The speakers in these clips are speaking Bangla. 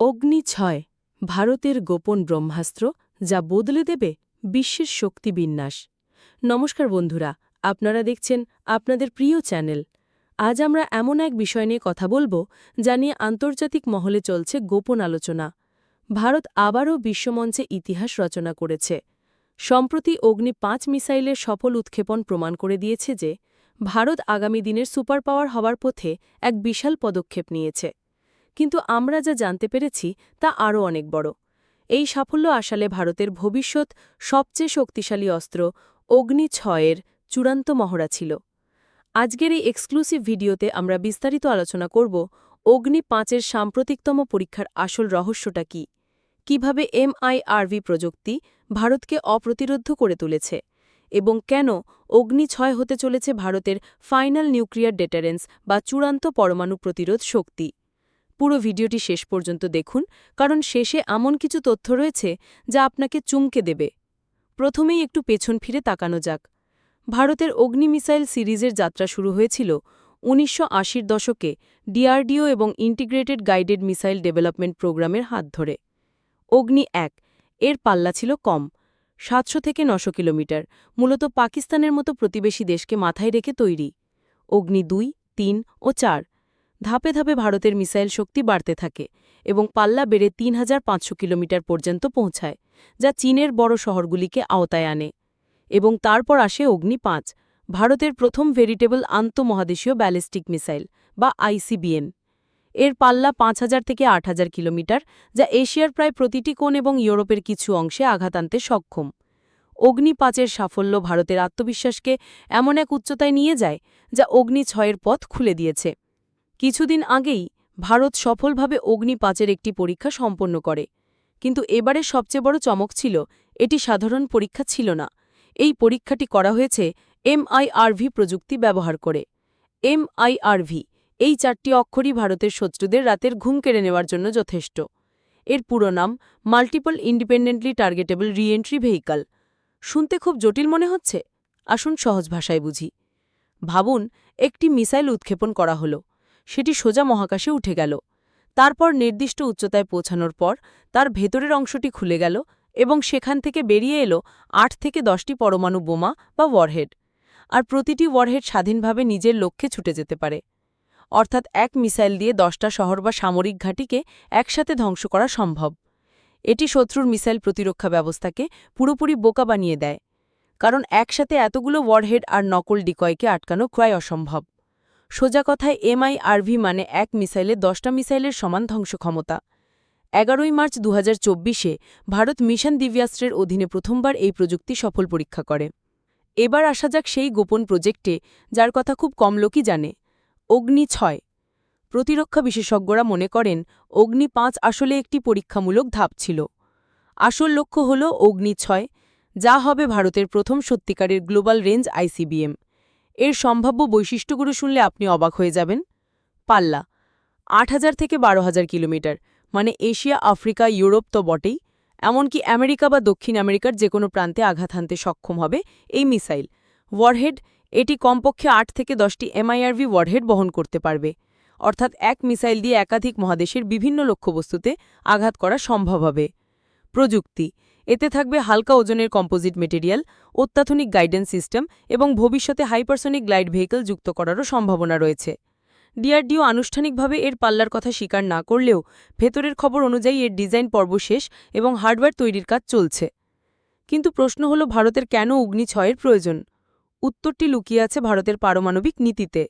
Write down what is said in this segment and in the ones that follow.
অগ্নি ছয়, ভারতের গোপন ব্রহ্মাস্ত্র, যা বদলে দেবে বিশ্বের শক্তি বিন্যাস। নমস্কার বন্ধুরা, আপনারা দেখছেন আপনাদের প্রিয় চ্যানেল। আজ আমরা এমন এক বিষয় নিয়ে কথা বলব, যা নিয়ে আন্তর্জাতিক মহলে চলছে গোপন আলোচনা। ভারত আবারও বিশ্বমঞ্চে ইতিহাস রচনা করেছে। সম্প্রতি অগ্নি পাঁচ মিসাইলের সফল উৎক্ষেপণ প্রমাণ করে দিয়েছে যে, ভারত আগামী দিনের সুপার পাওয়ার হওয়ার পথে এক বিশাল পদক্ষেপ নিয়েছে। কিন্তু আমরা যা জানতে পেরেছি তা আরও অনেক বড়। এই সাফল্য আসলে ভারতের ভবিষ্যৎ সবচেয়ে শক্তিশালী অস্ত্র অগ্নি ছয়ের চূড়ান্ত মহড়া ছিল। আজকের এই এক্সক্লুসিভ ভিডিওতে আমরা বিস্তারিত আলোচনা করব অগ্নি পাঁচের সাম্প্রতিকতম পরীক্ষার আসল রহস্যটা কি? কীভাবে এমআইআরভি প্রযুক্তি ভারতকে অপ্রতিরোধ্য করে তুলেছে? এবং কেন অগ্নি ছয় হতে চলেছে ভারতের ফাইনাল নিউক্লিয়ার ডেটারেন্স বা চূড়ান্ত পরমাণু প্রতিরোধ শক্তি? পুরো ভিডিওটি শেষ পর্যন্ত দেখুন, কারণ শেষে এমন কিছু তথ্য রয়েছে যা আপনাকে চুমকে দেবে। প্রথমেই একটু পেছন ফিরে তাকানো যাক। ভারতের অগ্নি মিসাইল সিরিজের যাত্রা শুরু হয়েছিল উনিশশো দশকে ডিআরডিও এবং ইন্টিগ্রেটেড গাইডেড মিসাইল ডেভেলপমেন্ট প্রোগ্রামের হাত ধরে। অগ্নি এক, এর পাল্লা ছিল কম, সাতশো থেকে নশো কিলোমিটার, মূলত পাকিস্তানের মতো প্রতিবেশী দেশকে মাথায় রেখে তৈরি। অগ্নি দুই, তিন ও চার ধাপে ধাপে ভারতের মিসাইল শক্তি বাড়তে থাকে এবং পাল্লা বেড়ে তিন হাজার পাঁচশো কিলোমিটার পর্যন্ত পৌঁছায়, যা চীনের বড় শহরগুলিকে আওতায় আনে। এবং তারপর আসে অগ্নি পাঁচ, ভারতের প্রথম ভেরিটেবল আন্তঃমহাদেশীয় ব্যালিস্টিক মিসাইল, বা আইসিবিএন এর পাল্লা পাঁচ হাজার থেকে আট হাজার কিলোমিটার, যা এশিয়ার প্রায় প্রতিটি কোণ এবং ইউরোপের কিছু অংশে আঘাত আনতে সক্ষম। অগ্নি পাঁচের সাফল্য ভারতের আত্মবিশ্বাসকে এমন এক উচ্চতায় নিয়ে যায়, যা অগ্নি ছয়ের পথ খুলে দিয়েছে। কিছুদিন আগেই ভারত সফলভাবে অগ্নি পাঁচের একটি পরীক্ষা সম্পন্ন করে। কিন্তু এবারের সবচেয়ে বড় চমক ছিল, এটি সাধারণ পরীক্ষা ছিল না। এই পরীক্ষাটি করা হয়েছে এমআইআরভি প্রযুক্তি ব্যবহার করে। এমআইআরভি, এই চারটি অক্ষরই ভারতের শত্রুদের রাতের ঘুম কেড়ে নেওয়ার জন্য যথেষ্ট। এর পুরো নাম multiple independently targetable reentry vehicle. শুনতে খুব জটিল মনে হচ্ছে? আসুন সহজ ভাষায় বুঝি। ভাবুন, একটি মিসাইল উৎক্ষেপণ করা হলো। সেটি সোজা মহাকাশে উঠে গেল। তারপর নির্দিষ্ট উচ্চতায় পৌঁছানোর পর তার ভেতরের অংশটি খুলে গেল এবং সেখান থেকে বেরিয়ে এলো আট থেকে দশটি পরমাণু বোমা বা ওয়ারহেড। আর প্রতিটি ওয়ারহেড স্বাধীনভাবে নিজের লক্ষ্যে ছুটে যেতে পারে। অর্থাৎ এক মিসাইল দিয়ে দশটা শহর বা সামরিক ঘাঁটিকে একসাথে ধ্বংস করা সম্ভব। এটি শত্রুর মিসাইল প্রতিরক্ষা ব্যবস্থাকে পুরোপুরি বোকা বানিয়ে দেয়। কারণ একসাথে এতগুলো ওয়ারহেড আর নকল ডিকয়কে আটকানো ক্রয় অসম্ভব। সোজা কথায় এমআইআরভি মানে এক মিসাইলে দশটা মিসাইলের সমান ধ্বংস ক্ষমতা এগারোই মার্চ দু হাজার ভারত মিশন দিব্যাস্ত্রের অধীনে প্রথমবার এই প্রযুক্তি সফল পরীক্ষা করে। এবার আসা যাক সেই গোপন প্রজেক্টে, যার কথা খুব কম লোকই জানে। অগ্নি ছয়। প্রতিরক্ষা বিশেষজ্ঞরা মনে করেন, অগ্নি পাঁচ আসলে একটি পরীক্ষামূলক ধাপ ছিল। আসল লক্ষ্য হল অগ্নি ছয়, যা হবে ভারতের প্রথম সত্যিকারের গ্লোবাল রেঞ্জ আইসিবিএম। এর সম্ভাব্য বৈশিষ্ট্যগুলো শুনলে আপনি অবাক হয়ে যাবেন। পাল্লা, আট হাজার থেকে বারো হাজার কিলোমিটার মানে এশিয়া, আফ্রিকা, ইউরোপ তো বটেই, এমনকি আমেরিকা বা দক্ষিণ আমেরিকার যে কোনো প্রান্তে আঘাত হানতে সক্ষম হবে এই মিসাইল। ওয়ারহেড, এটি কমপক্ষে আট থেকে দশটি এমআইআরভি ওয়ারহেড বহন করতে পারবে। অর্থাৎ এক মিসাইল দিয়ে একাধিক মহাদেশের বিভিন্ন লক্ষ্যবস্তুতে আঘাত করা সম্ভব হবে। প্রযুক্তি এতে থাকবে হালকা ওজনের কম্পোজিট মেটেরিয়াল অত্যাধুনিক গাইডেন্স সিস্টেম এবং ভবিষ্যতে হাইপারসনিক গ্লাইড ভেহিকল যুক্ত করারও সম্ভাবনা রয়েছে। ডিআরডিও আনুষ্ঠানিকভাবে এর পাল্লার কথা স্বীকার না করলেও ভেতরের খবর অনুযায়ী এর ডিজাইন পর্ব শেষ এবং হার্ডওয়্যার তৈরির কাজ চলছে। কিন্তু প্রশ্ন হল ভারতের কেন অগ্নি ছয়ের প্রয়োজন? উত্তরটি লুকিয়ে আছে ভারতের পারমাণবিক নীতিতে।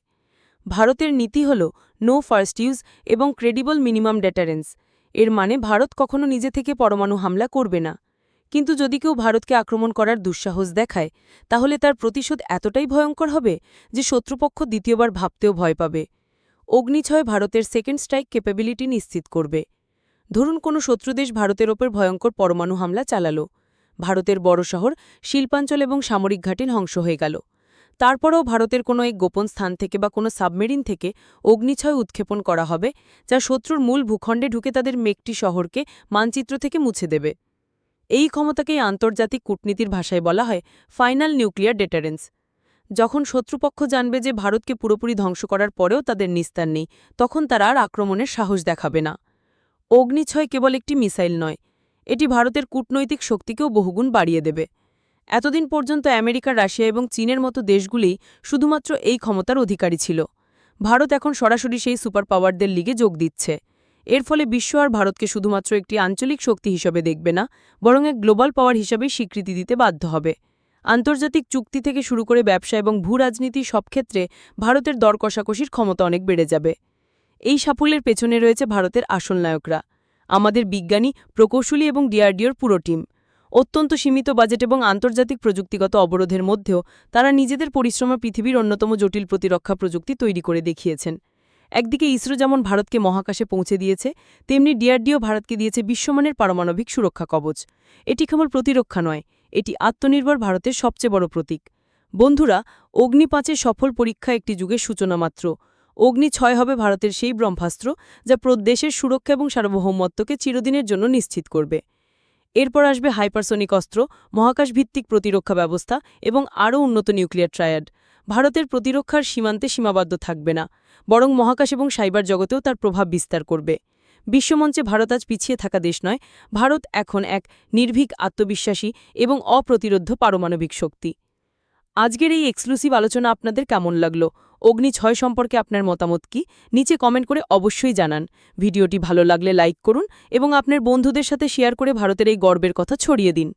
ভারতের নীতি হল নো ফার্স্ট ইউজ এবং ক্রেডিবল মিনিমাম ডেটারেন্স এর মানে ভারত কখনো নিজে থেকে পরমাণু হামলা করবে না। কিন্তু যদি কেউ ভারতকে আক্রমণ করার দুঃসাহস দেখায়, তাহলে তার প্রতিশোধ এতটাই ভয়ঙ্কর হবে যে শত্রুপক্ষ দ্বিতীয়বার ভাবতেও ভয় পাবে। অগ্নিছয় ভারতের সেকেন্ড স্ট্রাইক ক্যাপাবিলিটি নিশ্চিত করবে। ধরুন কোনো শত্রুদেশ ভারতের ওপর ভয়ঙ্কর পরমাণু হামলা চালালো। ভারতের বড় শহর শিল্পাঞ্চল এবং সামরিক ঘাটে ধ্বংস হয়ে গেল। তারপরেও ভারতের কোনো এক গোপন স্থান থেকে বা কোনো সাবমেরিন থেকে অগ্নিছয় উৎক্ষেপণ করা হবে, যা শত্রুর মূল ভূখণ্ডে ঢুকে তাদের মেকটি শহরকে মানচিত্র থেকে মুছে দেবে। এই ক্ষমতাকেই আন্তর্জাতিক কূটনীতির ভাষায় বলা হয় ফাইনাল নিউক্লিয়ার ডেটারেন্স। যখন শত্রুপক্ষ জানবে যে ভারতকে পুরোপুরি ধ্বংস করার পরেও তাদের নিস্তার নেই, তখন তারা আর আক্রমণের সাহস দেখাবে না। অগ্নিছয় কেবল একটি মিসাইল নয়, এটি ভারতের কূটনৈতিক শক্তিকেও বহুগুণ বাড়িয়ে দেবে। এতদিন পর্যন্ত আমেরিকা, রাশিয়া এবং চীনের মতো দেশগুলিই শুধুমাত্র এই ক্ষমতার অধিকারী ছিল। ভারত এখন সরাসরি সেই সুপার পাওয়ারদের লিগে যোগ দিচ্ছে। এর ফলে বিশ্ব আর ভারতকে শুধুমাত্র একটি আঞ্চলিক শক্তি হিসেবে দেখবে না, বরং এক গ্লোবাল পাওয়ার হিসাবে স্বীকৃতি দিতে বাধ্য হবে। আন্তর্জাতিক চুক্তি থেকে শুরু করে ব্যবসা এবং ভূ রাজনীতি সব ক্ষেত্রে ভারতের দর কষাকষির ক্ষমতা অনেক বেড়ে যাবে। এই সাফল্যের পেছনে রয়েছে ভারতের আসল নায়করা। আমাদের বিজ্ঞানী, প্রকৌশলী এবং ডিআরডিওর পুরো টিম। অত্যন্ত সীমিত বাজেট এবং আন্তর্জাতিক প্রযুক্তিগত অবরোধের মধ্যেও তারা নিজেদের পরিশ্রমে পৃথিবীর অন্যতম জটিল প্রতিরক্ষা প্রযুক্তি তৈরি করে দেখিয়েছেন। একদিকে ইসরো যেমন ভারতকে মহাকাশে পৌঁছে দিয়েছে, তেমনি ডিআরডিও ভারতকে দিয়েছে বিশ্বমানের পারমাণবিক সুরক্ষা কবচ। এটি কেবল প্রতিরক্ষা নয়, এটি আত্মনির্ভর ভারতের সবচেয়ে বড় প্রতীক। বন্ধুরা, অগ্নি পাঁচের সফল পরীক্ষা একটি যুগের সূচনা মাত্র। অগ্নি ছয় হবে ভারতের সেই ব্রহ্মাস্ত্র যা প্র- দেশের সুরক্ষা এবং সার্বভৌমত্বকে চিরদিনের জন্য নিশ্চিত করবে। এরপর আসবে হাইপারসোনিক অস্ত্র, মহাকাশভিত্তিক প্রতিরক্ষা ব্যবস্থা এবং আরও উন্নত নিউক্লিয়ার ট্রায়াড। ভারতের প্রতিরক্ষার সীমান্তে সীমাবদ্ধ থাকবে না, বরং মহাকাশ এবং সাইবার জগতেও তার প্রভাব বিস্তার করবে। বিশ্বমঞ্চে ভারত আজ পিছিয়ে থাকা দেশ নয়, ভারত এখন এক নির্ভীক আত্মবিশ্বাসী এবং অপ্রতিরোধ্য পারমাণবিক শক্তি। আজকের এই এক্সক্লুসিভ আলোচনা আপনাদের কেমন লাগল? অগ্নি ছয় সম্পর্কে আপনার মতামত কি? নিচে কমেন্ট করে অবশ্যই জানান। ভিডিওটি ভালো লাগলে লাইক করুন এবং আপনার বন্ধুদের সাথে শেয়ার করে ভারতের এই গর্বের কথা ছড়িয়ে দিন।